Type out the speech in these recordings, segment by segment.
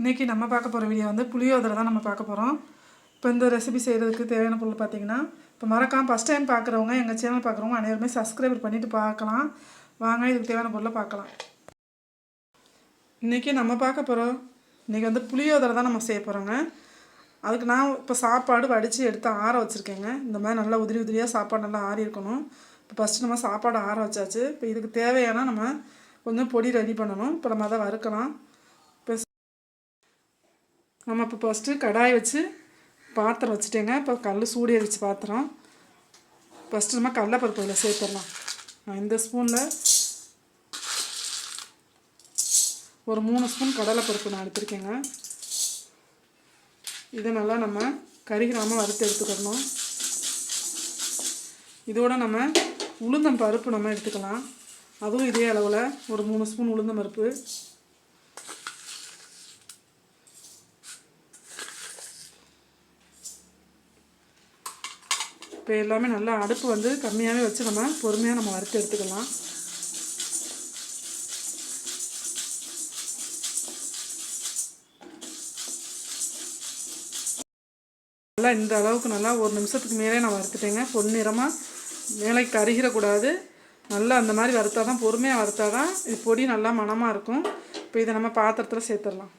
இன்றைக்கி நம்ம பார்க்க போகிற வீடியோ வந்து புளியோதரை தான் நம்ம பார்க்க போகிறோம் இப்போ இந்த ரெசிபி செய்கிறதுக்கு தேவையான பொருள் பார்த்தீங்கன்னா இப்போ மறக்காமல் ஃபஸ்ட் டைம் பார்க்குறவங்க எங்கள் சேனல் பார்க்குறவங்க அனைவருமே சப்ஸ்கிரைப் பண்ணிவிட்டு பார்க்கலாம். வாங்க இதுக்கு தேவையான பொருளை பார்க்கலாம். இன்றைக்கி நம்ம பார்க்க போகிறோம் இன்றைக்கி வந்து புளியோதரை தான் நம்ம செய்ய போகிறோங்க அதுக்கு நான் இப்போ சாப்பாடு வடித்து எடுத்து ஆற வச்சுருக்கேங்க. இந்த மாதிரி நல்லா உதிரி உதிரியாக சாப்பாடு நல்லா ஆறி இருக்கணும். இப்போ ஃபஸ்ட்டு நம்ம சாப்பாடு ஆற வச்சாச்சு. இப்போ இதுக்கு தேவையான நம்ம கொஞ்சம் பொடி ரெடி பண்ணணும். இப்போ நம்ம அதை வறுக்கலாம். நம்ம இப்போ ஃபஸ்ட்டு கடாய் வச்சு பாத்திரம் வச்சுட்டேங்க. இப்போ கல் சூடேறிச்சு பாத்திரம். ஃபஸ்ட்டு நம்ம கடலப்பருப்பு இதில் சேர்த்துடலாம். நான் இந்த ஸ்பூனில் ஒரு மூணு ஸ்பூன் கடலைப்பருப்பு நான் எடுத்திருக்கேங்க. இதை நல்லா நம்ம கருகிராமல் வறுத்து எடுத்துக்கணும். இதோட நம்ம உளுந்தம் பருப்பு நம்ம எடுத்துக்கலாம். அதுவும் இதே அளவில் ஒரு மூணு ஸ்பூன் உளுந்தம் பருப்பு. இப்போ எல்லாமே நல்லா அடுப்பு வந்து கம்மியாகவே வச்சு நம்ம பொறுமையாக நம்ம வறுத்து எடுத்துக்கலாம். நல்லா இந்த அளவுக்கு நல்லா ஒரு நிமிஷத்துக்கு மேலே நான் வறுத்துட்டேங்க. பொன்னிறமாக மேலே கருகிடக்கூடாது நல்லா அந்த மாதிரி வறுத்தா தான் பொறுமையாக வறுத்தா தான் இது பொடி நல்லா மணமாக இருக்கும். இப்போ இதை நம்ம பாத்திரத்தில் சேர்த்துடலாம்.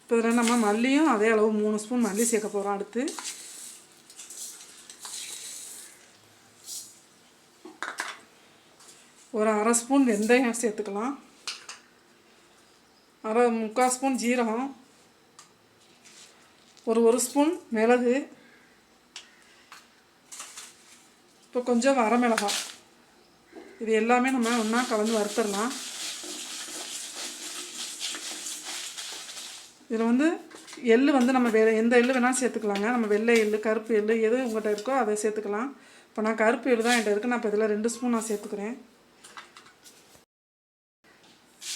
இப்போ இதில் நம்ம மல்லியும் அதே அளவு மூணு ஸ்பூன் மல்லி சேர்க்க போகிறோம் அடுத்து. ஒரு அரை ஸ்பூன் வெந்தயம் சேர்த்துக்கலாம். அரை முக்கால் ஸ்பூன் ஜீரகம். ஒரு ஒரு ஸ்பூன் மிளகு. இப்போ கொஞ்சம் வரமிளகாய் இது எல்லாமே நம்ம ஒன்றா கலந்து வறுத்துடலாம். இதில் வந்து எள் வந்து நம்ம வேறு எந்த எள்ளு வேணாலும் சேர்த்துக்கலாங்க. நம்ம வெள்ளை எள்ளு கருப்பு எள் எது உங்கள்கிட்ட இருக்கோ அதை சேர்த்துக்கலாம். இப்போ நான் கருப்பு எள் தான் என்கிட்ட இருக்குது நான் இப்போ இதில் ரெண்டு ஸ்பூன் நான் சேர்த்துக்கிறேன்.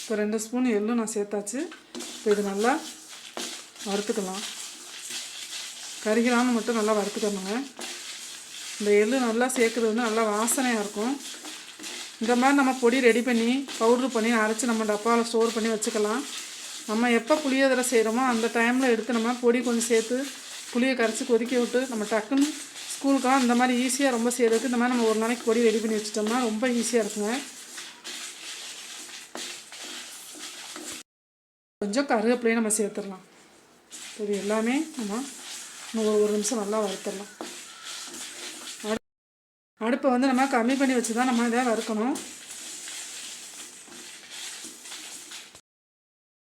இப்போ ரெண்டு ஸ்பூன் எள்ளும் நான் சேர்த்தாச்சு. இப்போ இது நல்லா வறுத்துக்கலாம். கருகிராமல் மட்டும் நல்லா வறுத்துக்கணுங்க. இந்த எள்ளு நல்லா சேர்க்குறது வந்து நல்லா வாசனையாக இருக்கும். இந்த மாதிரி நம்ம பொடி ரெடி பண்ணி பவுட்ரு பண்ணி அரைச்சி நம்ம டப்பாவில் ஸ்டோர் பண்ணி வச்சுக்கலாம். நம்ம எப்போ புளியோதரை செய்கிறோமோ அந்த டைமில் எடுத்து நம்ம பொடி கொஞ்சம் சேர்த்து புளியை கரைச்சி கொதிக்க விட்டு நம்ம டக்குன்னு ஸ்கூலுக்கெல்லாம் இந்த மாதிரி ஈஸியாக ரொம்ப செய்கிறதுக்கு இந்த மாதிரி நம்ம ஒரு நாளைக்கு பொடி ரெடி பண்ணி வச்சுட்டோம்னா ரொம்ப ஈஸியாக இருக்குங்க. கொஞ்சம் கருவேப்பிலையும் நம்ம சேர்த்துடலாம். இது எல்லாமே நம்ம இன்னும் ஒரு ஒரு நிமிஷம் நல்லா வறுத்துடலாம். அடு அடுப்பை வந்து நம்ம கம்மி பண்ணி வச்சு தான் நம்ம இதை வறுக்கணும்.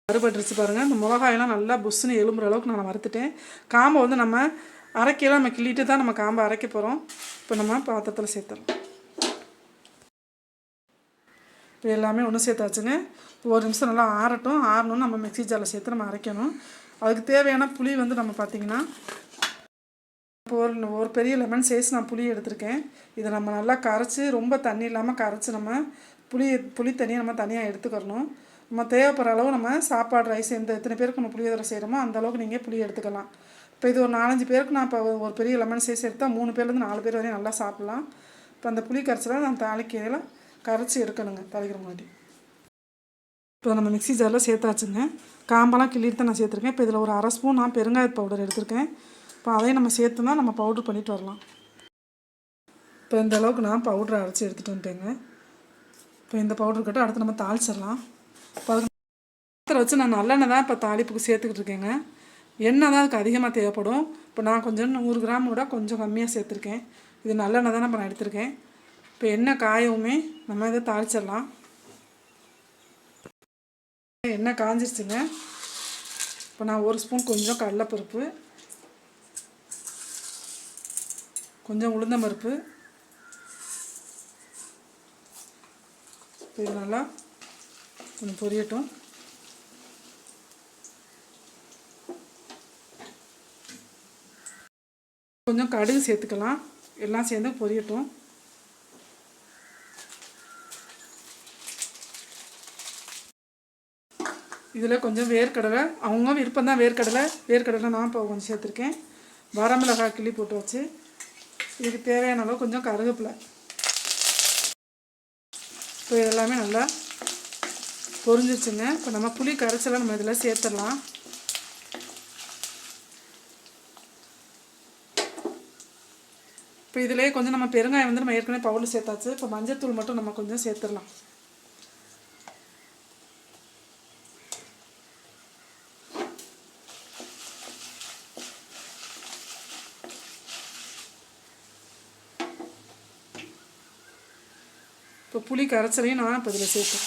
வறுபட்டுருச்சு பாருங்கள் இந்த மிளகாயெல்லாம் நல்லா புஷ்ஷுன்னு எலும்புற அளவுக்கு நான் வறுத்துட்டேன். காம்பை வந்து நம்ம அரைக்கையெல்லாம் நம்ம கிள்ளிட்டு தான் நம்ம காம்பை அரைக்க போகிறோம் இப்போ நம்ம பாத்திரத்தில் சேர்த்துறோம் இப்போ எல்லாமே ஒன்று சேர்த்தாச்சுங்க. ஒரு நிமிஷம் நல்லா ஆறட்டும். ஆறணும்னு நம்ம மிக்ஸி ஜாரில் சேர்த்து நம்ம அரைக்கணும். அதுக்கு தேவையான புளி வந்து நம்ம பார்த்திங்கன்னா இப்போ ஒரு ஒரு பெரிய லெமன் சைஸ் நான் புளி எடுத்திருக்கேன். இதை நம்ம நல்லா கரைச்சி ரொம்ப தண்ணி இல்லாமல் கரைச்சி நம்ம புளி புளி தனியாக நம்ம தனியாக எடுத்துக்கிறணும். நம்ம தேவைப்படுற அளவு நம்ம சாப்பாடு ரைஸ் எந்த எத்தனை பேருக்கு நம்ம புளியோதரை செய்கிறோமோ அந்த அளவுக்கு நீங்கள் புளி எடுத்துக்கலாம். இப்போ இது ஒரு நாலஞ்சு பேருக்கு நான் இப்போ ஒரு பெரிய லெமன் சைஸ் எடுத்தால் மூணு பேர்லேருந்து நாலு பேர் வரையும் நல்லா சாப்பிட்லாம். இப்போ அந்த புளி கரைச்சலை நான் தாளிக்கையில் கரைச்சி எடுக்கணுங்க தாளிக்கிற முன்னாடி இப்போ நம்ம மிக்சி ஜாரில் சேர்த்தாச்சுங்க. காம்பெல்லாம் கிள்ளிட்டு தான் நான் சேர்த்துருக்கேன். இப்போ இதில் ஒரு அரை ஸ்பூன் நான் பெருங்காய பவுடர் எடுத்திருக்கேன். இப்போ அதையும் நம்ம சேர்த்து தான் நம்ம பவுடர் பண்ணிட்டு வரலாம். இப்போ இந்த அளவுக்கு நான் பவுடரை அரைச்சி எடுத்துகிட்டு வந்துட்டேங்க. இப்போ இந்த பவுடர் கட்டும் அடுத்து நம்ம தாளிச்சிடலாம். இப்போ அதுக்கு பாத்திரம் வச்சு நான் நல்லெண்ணெய் தான் இப்போ தாளிப்புக்கு சேர்த்துக்கிட்டு இருக்கேங்க. எண்ணெய் தான் அதுக்கு அதிகமாக தேவைப்படும். இப்போ நான் கொஞ்சம் நூறு கிராம் கூட கொஞ்சம் கம்மியாக சேர்த்துருக்கேன். இது நல்லெண்ணெய் தான் இப்போ நான் எடுத்திருக்கேன். இப்போ எண்ணெய் காயவுமே நம்ம இதை தாளிச்சிடலாம். எண்ணெய் காஞ்சிருச்சுங்க. இப்போ நான் ஒரு ஸ்பூன் கொஞ்சம் கடலைப்பருப்பு கொஞ்சம் உளுந்த பருப்பு. இப்போ இது நல்லா கொஞ்சம் பொரியட்டும். கொஞ்சம் கடுகு சேர்த்துக்கலாம். எல்லாம் சேர்ந்து பொரியட்டும். இதில் கொஞ்சம் வேர்க்கடலை அவங்க விருப்பம் தான் வேர்க்கடலை. வேர்க்கடலை நான் இப்போ கொஞ்சம் சேர்த்துருக்கேன். வரமிளகாய் கிள்ளி போட்டு வச்சு இதுக்கு தேவையான அளவு கொஞ்சம் கருவேப்பிலை. இப்போ இதெல்லாமே நல்லா பொரிஞ்சிருச்சுங்க. இப்போ நம்ம புளி கரைச்சலாம் நம்ம இதில் சேர்த்துடலாம். இப்போ இதிலே கொஞ்சம் நம்ம பெருங்காயம் வந்து நம்ம ஏற்கனவே பவுலில் சேர்த்தாச்சு. இப்போ மஞ்சத்தூள் மட்டும் நம்ம கொஞ்சம் சேர்த்துடலாம். இப்போ புளி கரைச்சலையும் நான் இப்போ இதில் சேர்த்தேன்.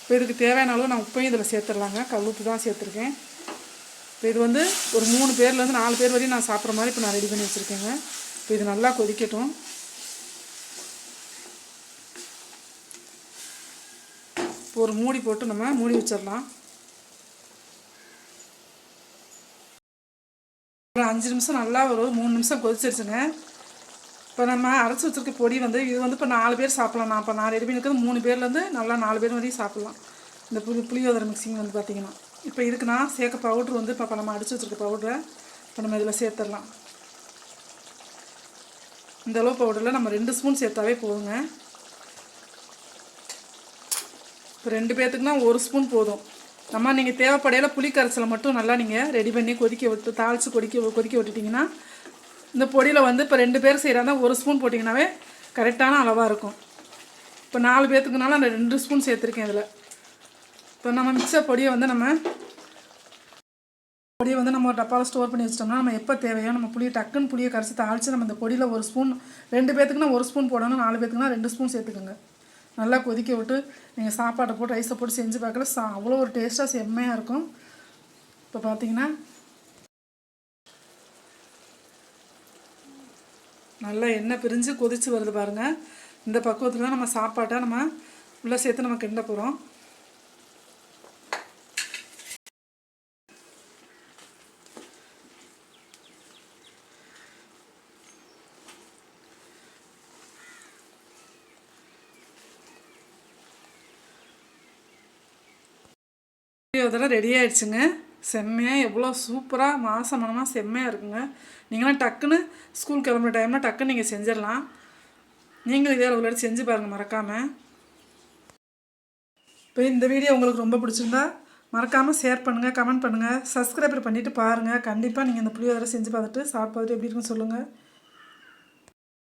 இப்போ இதுக்கு தேவையான அளவு நான் உப்பையும் இதில் சேர்த்துடலாங்க. கல் உப்பு தான் சேர்த்துருக்கேன். இப்போ இது வந்து ஒரு மூணு பேர்லேருந்து நாலு பேர் வரையும் நான் சாப்பிட்ற மாதிரி இப்போ நான் ரெடி பண்ணி வச்சுருக்கேங்க. இப்போ இது நல்லா கொதிக்கட்டும். இப்போ ஒரு மூடி போட்டு நம்ம மூடி வச்சிடலாம். ஒரு அஞ்சு நிமிஷம் நல்லா ஒரு மூணு நிமிஷம் கொதிச்சிருச்சுங்க. இப்போ நம்ம அரைச்சி வச்சுருக்க பொடி வந்து இது வந்து இப்போ நாலு பேர் சாப்பிட்லாம். நான் இப்போ நான் ரெடி பண்ணிக்கிறது மூணு பேர்லேருந்து நல்லா நாலு பேர் வரையும் சாப்பிட்லாம். இந்த புளி புளியோதரை மிக்சிங் வந்து பார்த்தீங்கன்னா இப்போ இதுக்கு நான் சேர்க்க பவுட்ரு வந்து இப்போ நம்ம அடித்து வச்சுருக்க பவுட்ரை இப்போ நம்ம இதில் சேர்த்துடலாம். இந்த அளவு பவுடரில் நம்ம ரெண்டு ஸ்பூன் சேர்த்தாவே போதுங்க. இப்போ ரெண்டு பேர்த்துக்குனா ஒரு ஸ்பூன் போதும். நம்ம நீங்கள் தேவைப்படையில புளி கரைசலை மட்டும் நல்லா நீங்கள் ரெடி பண்ணி கொதிக்க விட்டு தாளித்து கொதிக்க கொதிக்க விட்டுட்டிங்கன்னா இந்த பொடியில் வந்து இப்போ ரெண்டு பேர் செய்கிறாங்க ஒரு ஸ்பூன் போட்டிங்கனாவே கரெக்டான அளவாக இருக்கும். இப்போ நாலு பேர்த்துக்குனால நான் ரெண்டு ஸ்பூன் சேர்த்துருக்கேன் இதில். இப்போ நம்ம மிக்சர் பொடியை வந்து நம்ம பொடியை வந்து நம்ம ஒரு டப்பாவில் ஸ்டோர் பண்ணி வச்சிட்டோம்னா நம்ம எப்போ தேவையோ நம்ம புளியை டக்குன்னு புளியை கரைச்சி தாளித்து நம்ம இந்த பொடியில் ஒரு ஸ்பூன் ரெண்டு பேர்த்துக்குனா ஒரு ஸ்பூன் போடணும் நாலு பேர்த்துக்குனா ரெண்டு ஸ்பூன் சேர்த்துக்கோங்க. நல்லா கொதிக்க விட்டு நீங்கள் சாப்பாட்டை போட்டு ரைஸை போட்டு செஞ்சு பார்க்கல. சா அவ்வளோ ஒரு டேஸ்ட்டாக செம்மையாக இருக்கும். இப்போ பார்த்தீங்கன்னா நல்லா எண்ணெய் பிரிஞ்சு கொதித்து வருது பாருங்கள் இந்த பக்குவத்தில் தான் நம்ம சாப்பாட்டை நம்ம உள்ளே சேர்த்து நம்ம கிண்ட போகிறோம் இதெல்லாம் ரெடி ஆயிடுச்சுங்க. செம்மையாக எவ்வளோ சூப்பராக மாசம் மனமாக செம்மையாக இருக்குங்க. நீங்களாம் டக்குன்னு ஸ்கூல் கிளம்புற டைமில் டக்குன்னு நீங்கள் செஞ்சிடலாம். நீங்களும் இதே அளவில் செஞ்சு பாருங்கள் மறக்காமல் இப்போ இந்த வீடியோ உங்களுக்கு ரொம்ப பிடிச்சிருந்தா மறக்காமல் ஷேர் பண்ணுங்கள் கமெண்ட் பண்ணுங்கள் சப்ஸ்கிரைபர் பண்ணிவிட்டு பாருங்கள் கண்டிப்பாக நீங்கள் இந்த புளியோதரை செஞ்சு பார்த்துட்டு சாப்பிட்டு எப்படி இருக்குன்னு சொல்லுங்கள்